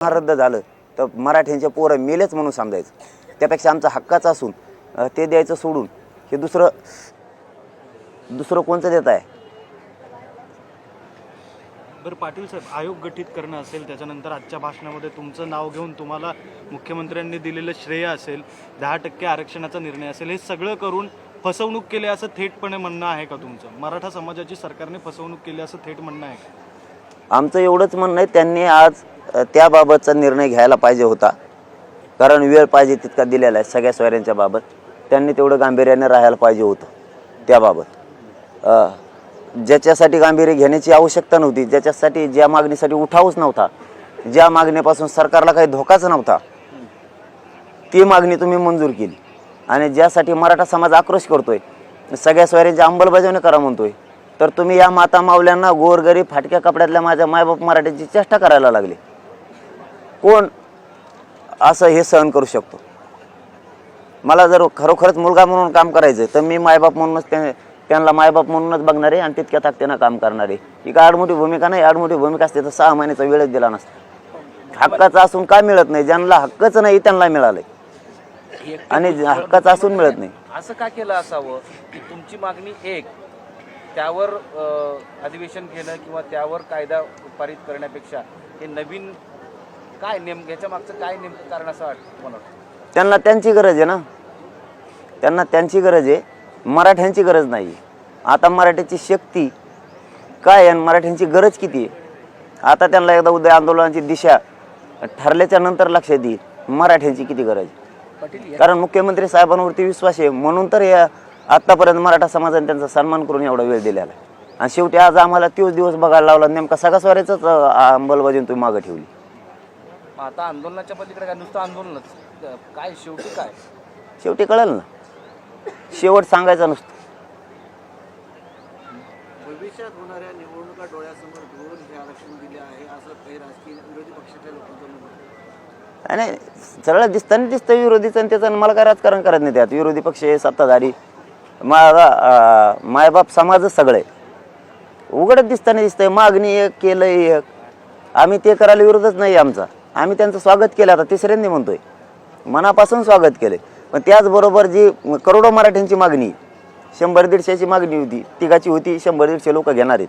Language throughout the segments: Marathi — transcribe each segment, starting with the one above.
रद्द झालं तर मराठ्यांच्या पोरं मेलेच म्हणून समजायचं. त्यापेक्षा आमचा हक्काचं असून ते द्यायचं सोडून हे दुसरं दुसरं कोणचं देत आहे? बरं पाटील साहेब आयोग गठीत करणं असेल त्याच्यानंतर आजच्या भाषणामध्ये तुमचं नाव घेऊन तुम्हाला मुख्यमंत्र्यांनी दिलेलं श्रेय असेल दहा टक्के आरक्षणाचा निर्णय असेल हे सगळं करून फसवणूक केली असं थेटपणे म्हणणं आहे का तुमचं? मराठा समाजाची सरकारने फसवणूक केली असं थेट म्हणणं आहे का? आमचं एवढंच म्हणणं आहे त्यांनी आज त्याबाबतचा निर्णय घ्यायला पाहिजे होता. कारण वेळ पाहिजे तितका दिलेला आहे सगळ्या सोयऱ्यांच्या बाबत. त्यांनी तेवढं गांभीर्याने राहायला पाहिजे होतं त्याबाबत. ज्याच्यासाठी गांभीर्य घेण्याची आवश्यकता नव्हती ज्याच्यासाठी ज्या मागणीसाठी उठावच नव्हता ज्या मागणीपासून सरकारला काही धोकाच नव्हता ती मागणी तुम्ही मंजूर केली. आणि ज्यासाठी मराठा समाज आक्रोश करतोय सगळ्या सोयऱ्यांची अंमलबजावणी करा म्हणतोय तर तुम्ही या माता मावल्यांना गोरगरीब फाटक्या कपड्यातल्या माझ्या मायबाप मराठ्याची चेष्टा करायला लागली. कोण असं हे सहन करू शकतो? मला जर खरोखरच मुलगा म्हणून काम करायचं तर मी मायबाप म्हणूनच त्या- त्यांना मायबाप म्हणूनच बघणार आहे आणि तितक्या ताकदीनं काम करणार. आहे ही काय आडमोठी भूमिका नाही. आडमोठी भूमिका असते तर सहा महिन्याचा वेळच दिला नसता. हक्काचं असून काय मिळत नाही. ज्यांना हक्कच नाही त्यांना मिळालंय. आणि हक्काचं असून मिळत नाही. असं का केलं असावं? की तुमची मागणी एक त्यावर अधिवेशन घेणं किंवा त्यावर कायदा पारित करण्यापेक्षा हे नवीन काय नेम ह्याच्या मागचं काय नेमकं कारण असं वाटतं मला त्यांना त्यांची गरज आहे ना? त्यांना त्यांची गरज आहे. मराठ्यांची गरज नाही आता मराठ्याची शक्ती काय आहे आणि मराठ्यांची गरज किती आहे? आता त्यांना एकदा उद्या आंदोलनाची दिशा ठरल्याच्या नंतर लक्षात येईल मराठ्यांची किती गरज कारण मुख्यमंत्री साहेबांवरती विश्वास आहे. म्हणून तर या आत्तापर्यंत मराठा समाजाने त्यांचा सन्मान करून एवढा वेळ दिलेला आहे. आणि शेवटी आज आम्हाला तोच दिवस बघायला लावला. नेमका सगळा स्वाऱ्याच अंमलबजावणी तुम्ही मागं ठेवली. मग आता आंदोलनाच्या पलीकडे काय? नुसतं आंदोलनच. अ, काय शेवटी काय? शेवटी कळलं ना. शेवट सांगायचा नुसतं. भविष्यात होणाऱ्या निवडणुका डोळ्यासमोर घेऊन हे आरक्षण दिले आहे असं काही राजकीय विरोधी पक्षाच्या लोकांचं. नाही सरळ दिसताना दिसतं विरोधीचं आणि त्याचं मला काय राजकारण करत नाही त्यात. विरोधी पक्ष आहे सत्ताधारी. माझा मायबाप समाजच सगळे. उघडच दिसताना दिसतंय. मागणी एक केलं एक. आम्ही ते करायला विरोधच नाही आमचा. आम्ही त्यांचं स्वागत केलं आता तिसऱ्यांदा म्हणतोय. मनापासून स्वागत केलंय पण त्याचबरोबर जी करोडो मराठ्यांची मागणी शंभर दीडशेची मागणी होती तिघाची होती शंभर दीडशे लोक घेणार आहेत.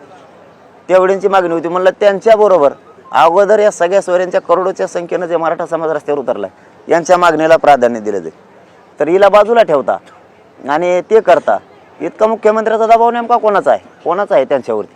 तेवढ्यांची मागणी होती. म्हणलं त्यांच्याबरोबर अगोदर या सगळ्या सोयऱ्यांच्या करोडोच्या संख्येनं जे मराठा समाज रस्त्यावर उतरला यांच्या मागणीला प्राधान्य दिलं जाईल. तर हिला बाजूला ठेवता आणि ते करता. इतका मुख्यमंत्र्याचा दबाव नेमका कोणाचा आहे? कोणाचा आहे त्यांच्यावरती?